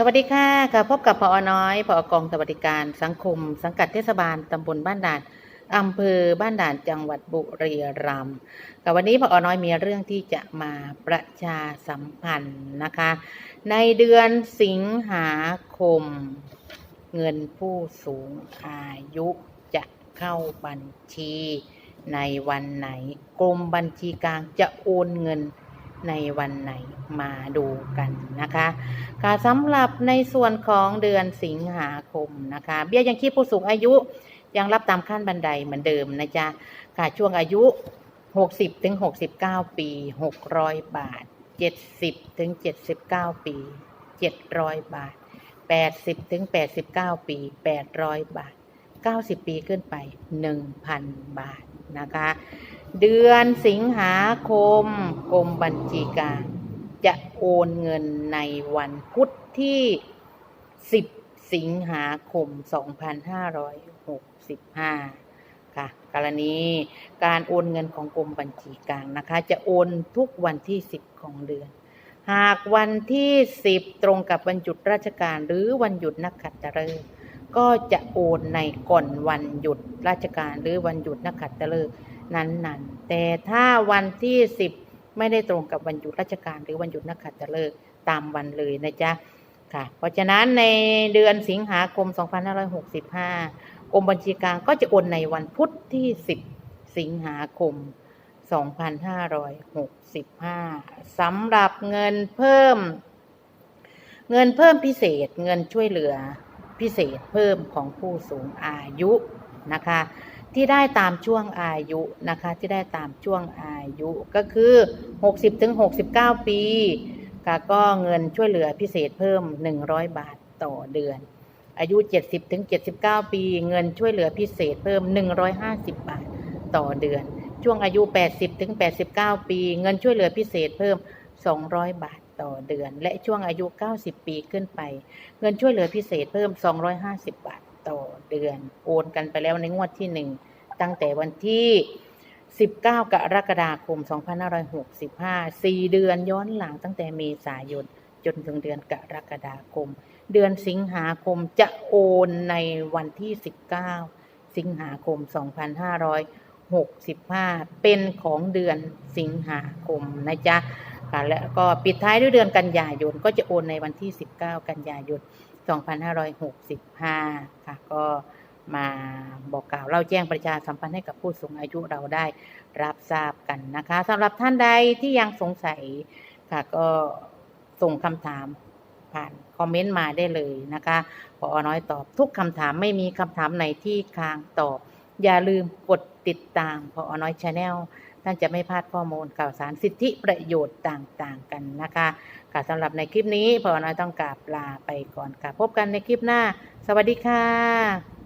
สวัสดีค่ะกับพบกับพอน้อยพอกองสวัสดิการสังคม สังกัดเทศบาลตำบลบ้านด่านอำเภอบ้านด่านจังหวัดบุรีรัมย์กับวันนี้พอน้อยมีเรื่องที่จะมาประชาสัมพันธ์นะคะ ในเดือนสิงหาคม เงินผู้สูงอายุจะเข้าบัญชี ในวันไหนกรมบัญชีกลางจะโอนเงิน ในวันไหนมาดูกันนะคะค่ะสำหรับในส่วนของเดือนสิงหาคมนะคะ เบี้ยยังชีพผู้สูงอายุยังรับตามขั้นบันไดเหมือนเดิมนะจ๊ะค่ะช่วงอายุ 60ถึง69 ปี 600 บาท 70ถึง79 ปี 700 บาท 80ถึง89 ปี 800 บาท 90 ปีขึ้นไป 1,000 บาทนะคะ เดือนสิงหาคมกรมบัญชีกลางจะโอนเงินในวันพุธที่ 10 สิงหาคม 2565 ค่ะ กรณีการโอนเงินของกรมบัญชีกลางนะคะ จะโอนทุกวันที่ 10 ของเดือน หากวันที่ 10 ตรงกับวันหยุดราชการหรือวันหยุดนักขัตฤกษ์ก็จะโอนในก่อนวันหยุดราชการหรือวันหยุดนักขัตฤกษ์ นั้นๆ แต่ถ้าวันที่ 10 ไม่ได้ตรงกับวันหยุดราชการหรือวันหยุดนักขัตฤกษ์ตามวันเลยนะจ๊ะค่ะ เพราะฉะนั้นในเดือนสิงหาคม 2565กรมบัญชีกลางก็จะโอนในวันพุธที่ 10 สิงหาคม 2565สำหรับเงินเพิ่ม เงินเพิ่มพิเศษ เงินช่วยเหลือพิเศษเพิ่มของผู้สูงอายุนะคะ ที่ได้ตามช่วงอายุนะคะที่ได้ตามช่วงอายุก็คือ 60ถึง69 ปีก็เงินช่วยเหลือพิเศษเพิ่ม 100 บาทต่อเดือน อายุ 70ถึง79 ปี เงินช่วยเหลือพิเศษเพิ่ม 150 บาทต่อเดือน ช่วงอายุ 80ถึง89 ปี เงินช่วยเหลือพิเศษเพิ่ม 200 บาทต่อเดือน และช่วงอายุ 90 ปีขึ้นไป เงินช่วยเหลือพิเศษเพิ่ม 250 บาท เดือน โอนกันไปแล้วในงวดที่ 1 ตั้งแต่วันที่ 19 กรกฎาคม 2565 4 เดือนย้อนหลังตั้งแต่เมษายน จนถึงเดือนกรกฎาคม เดือนสิงหาคมจะโอนในวันที่ 19 สิงหาคม 2565 เป็นของเดือนสิงหาคมนะจ๊ะค่ะและก็ปิดท้ายด้วยเดือนกันยายนก็จะโอนในวันที่ 19 กันยายน 2565 ค่ะ ก็มาบอกกล่าวเล่าแจ้งประชาสัมพันธ์ให้กับผู้สูงอายุเราได้รับทราบกันนะคะสำหรับท่านใดที่ยังสงสัยค่ะก็ส่งคำถามผ่านคอมเมนต์มาได้เลยนะคะพอน้อยตอบทุกคำถามไม่มีคำถามไหนที่ค้างตอบ อย่าลืมกดติดตามพอน้อยชาแนล ท่านจะไม่พลาดข้อมูลข่าวสารสิทธิประโยชน์ต่างๆกันนะคะค่ะสำหรับในคลิปนี้พอน้อยต้องกราบลาไปก่อนค่ะพบกันในคลิปหน้า สวัสดีค่ะ